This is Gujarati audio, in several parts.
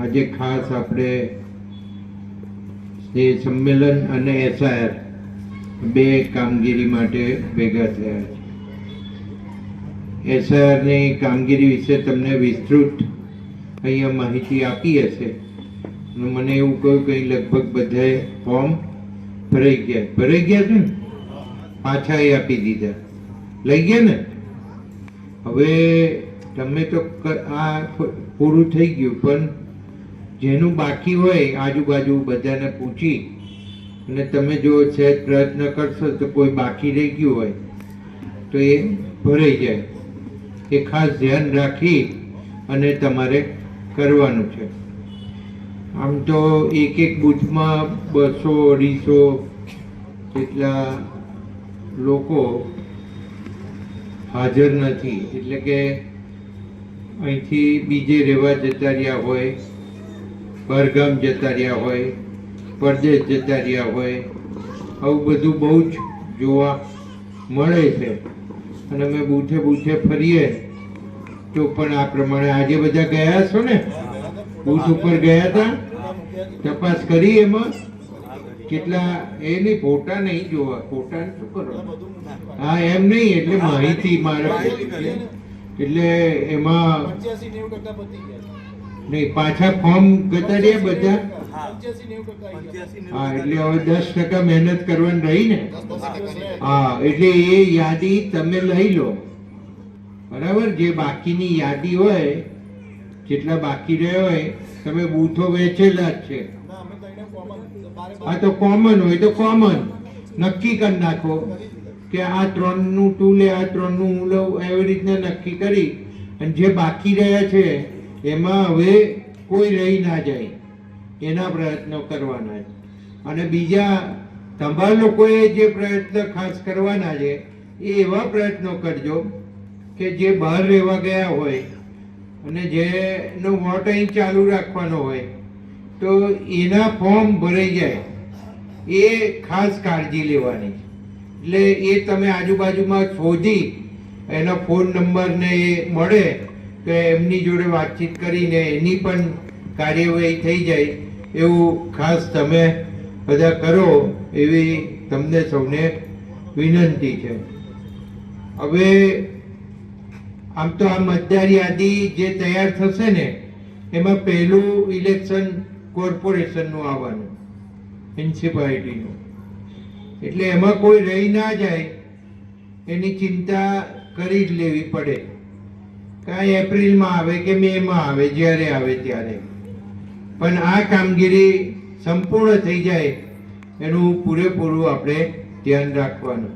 આજે ખાસ આપણે એ સંમેલન અને એસઆર બે કામગીરી માટે ભેગા થયા છે. એસઆરની કામગીરી વિશે તમને વિસ્તૃત અહીંયા માહિતી આપી હશે. મને એવું કહ્યું કે લગભગ બધાએ ફોર્મ ભરાઈ ગયા. ભરાઈ ગયા છે ને? પાછા એ આપી દીધા. લઈ ગયા ને? હવે તમે તો આ પૂરું થઈ ગયું, પણ જેનું બાકી હોય, આજુબાજુ બધાને પૂછી અને તમે જો સહેજ પ્રયત્ન કરશો તો કોઈ બાકી રહી ગયું હોય, તો એ ભરાઈ જાય. એ ખાસ ધ્યાન રાખી અને તમારે કરવાનું છે. આમ તો એક એક બૂથમાં બસો, અઢીસો જેટલા લોકો હાજર નથી. એટલે કે અહીંથી બીજે રહેવા જતા રહ્યા હોય બહારગામ જતા રહ્યા હોય પરદેશ જતા રહ્યા હોય આવું બધું બહુ જ જોવા મળે છે. અને અમે બૂથે બૂથે ફરીએ તો પણ આ પ્રમાણે આજે બધા ગયા છો ને? બૂથ ઉપર ગયા હતા? તપાસ કરી એમાં? કેટલા એ નહીં ફોટા નહીં જોવા. ફોટા શું કરો? હા એમ નહીં એટલે માહિતી મારે એટલે એમાં નહીં, પાછા ફોર્મ ઘટાડ્યા બધા. હા, એટલે હવે દસ ટકા મહેનત કરવાની રહી ને. હા, એટલે એ યાદી તમે લઈ લો. બરાબર? જે બાકીની યાદી હોય, જેટલા બાકી રહ્યા હોય, તમે બૂથો વેચેલા જ છે. હા તો કોમન હોય તો કોમન નક્કી કરી નાખો કે આ ત્રણનું તું લે આ ત્રણનું હું લઉં, એવી રીતના નક્કી કરી. અને જે બાકી રહ્યા છે એમાં હવે કોઈ રહી ના જાય, એના પ્રયત્નો કરવાના છે. અને બીજા તમારા લોકોએ જે પ્રયત્ન ખાસ કરવાના છે, એ એવા પ્રયત્નો કરજો કે જે બહાર રહેવા ગયા હોય અને જેનો વોટ અહીં ચાલુ રાખવાનો હોય, તો એના ફોર્મ ભરાઈ જાય. એ ખાસ કાળજી લેવાની. એટલે એ તમે આજુબાજુમાં શોધી, એનો ફોન નંબર ને એ મળે તો એમની જોડે વાતચીત કરીને એની પણ કાર્યવાહી થઈ જાય એવું ખાસ તમે બધા કરો એવી તમને સૌને વિનંતી છે. હવે આમ તો આ મતદાર યાદી જે તૈયાર થશે ને, એમાં પહેલું ઇલેક્શન કોર્પોરેશનનું આવવાનું, મ્યુનિસિપાલિટીનું. એટલે એમાં કોઈ રહી ના જાય, એની ચિંતા કરી જ લેવી પડે. કાંઈ એપ્રિલમાં આવે કે મેમાં આવે જ્યારે આવે ત્યારે. પણ આ કામગીરી સંપૂર્ણ થઈ જાય એનું પૂરેપૂરું આપણે ધ્યાન રાખવાનું.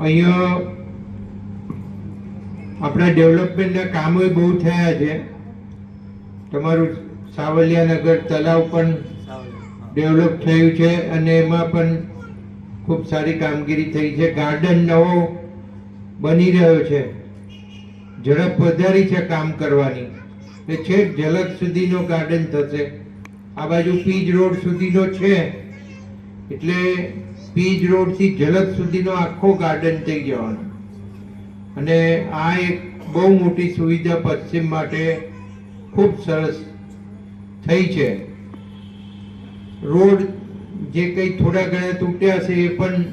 અહીંયા આપણા ડેવલપમેન્ટના કામો બહુ થયા છે. તમારું સાવલિયાનગર તલાવ પણ ડેવલપ થયું છે અને એમાં પણ ખૂબ સારી કામગીરી થઈ છે. ગાર્ડન નવો બની રહ્યો છે. ઝડપ વધારી છે કામ કરવાની. એ છેક ઝલક સુધીનો ગાર્ડન થશે. આ બાજુ પીજ રોડ સુધીનો છે. એટલે પીજ રોડથી ઝલક સુધીનો આખો ગાર્ડન થઈ જવાનો. અને આ એક બહુ મોટી સુવિધા પશ્ચિમ માટે ખૂબ સરસ થઈ છે. રોડ જે કંઈ થોડા ઘણા તૂટ્યા છે એ પણ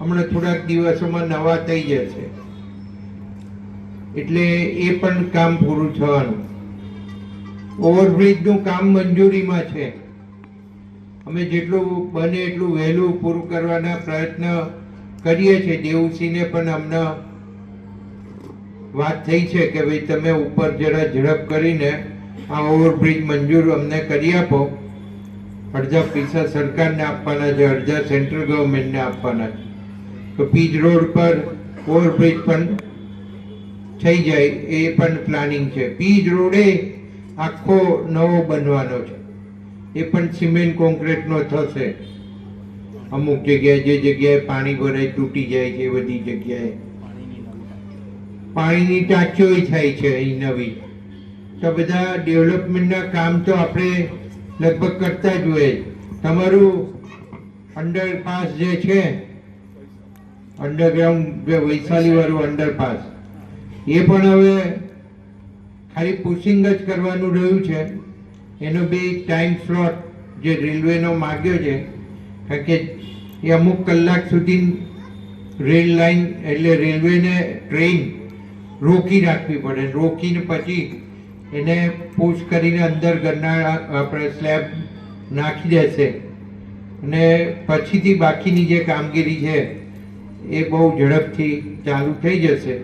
હમણાં થોડાક દિવસોમાં નવા થઈ જશે. એટલે એ પણ કામ પૂરું થવાનું. ઓવરબ્રિજનું કામ મંજૂરીમાં છે. અમે જેટલું બને એટલું વહેલું પૂરું કરવાના પ્રયત્ન કરીએ છીએ. દેવસિંહને પણ અમને વાત થઈ છે કે ભાઈ તમે ઉપર જરા ઝડપ કરીને આ ઓવરબ્રિજ મંજૂર અમને કરી આપો. અડધા પૈસા સરકારને આપવાના છે, અડધા સેન્ટ્રલ ગવર્મેન્ટને આપવાના છે. તો પીજ રોડ પર ઓવરબ્રિજ પણ થઈ જાય એ પણ પ્લાનિંગ છે. પીજ રોડે આખો નવો બનવાનો છે. એ પણ સિમેન્ટ કોન્ક્રીટનો થશે. અમુક જગ્યાએ જે જગ્યાએ પાણી ભરાય, તૂટી જાય છે બધી જગ્યાએ. પાણીની ટાંકીઓ થાય છે અહીં નવી. તો બધા ડેવલપમેન્ટના કામ તો આપણે લગભગ કરતા જ હોય. તમારું અંડરપાસ જે છે અંડરગ્રાઉન્ડ વૈશાલી વાળું અંડરપાસ એ પણ હવે ખાલી પુશિંગ જ કરવાનું રહ્યું છે. એનો બી ટાઈમ સ્લોટ જે રેલવેનો માગ્યો છે, કારણ કે એ અમુક કલાક સુધી રેલ લાઈન એટલે રેલવેને ટ્રેન રોકી રાખવી પડે. રોકીને પછી એને પુશ કરીને અંદર ગરનાળા આપણે સ્લેબ નાખી દેશે. અને પછીથી બાકીની જે કામગીરી છે, એ બહુ ઝડપથી ચાલુ થઈ જશે.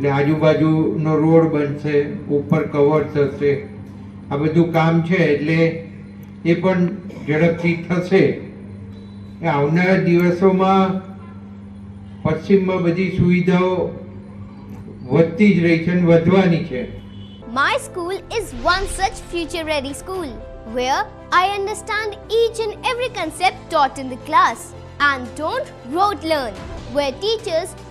એટલે આજુબાજુનો રોડ બનશે ઉપર કવર થશે આ બધું કામ છે એટલે એ પણ ઝડપથી થશે આવનારા દિવસોમાં પશ્ચિમમાં બધી સુવિધાઓ વધતી જ રહી છે અને વધવાની છે My school is one such future ready school where I understand each and every concept taught in the class and don't rote learn, where teachers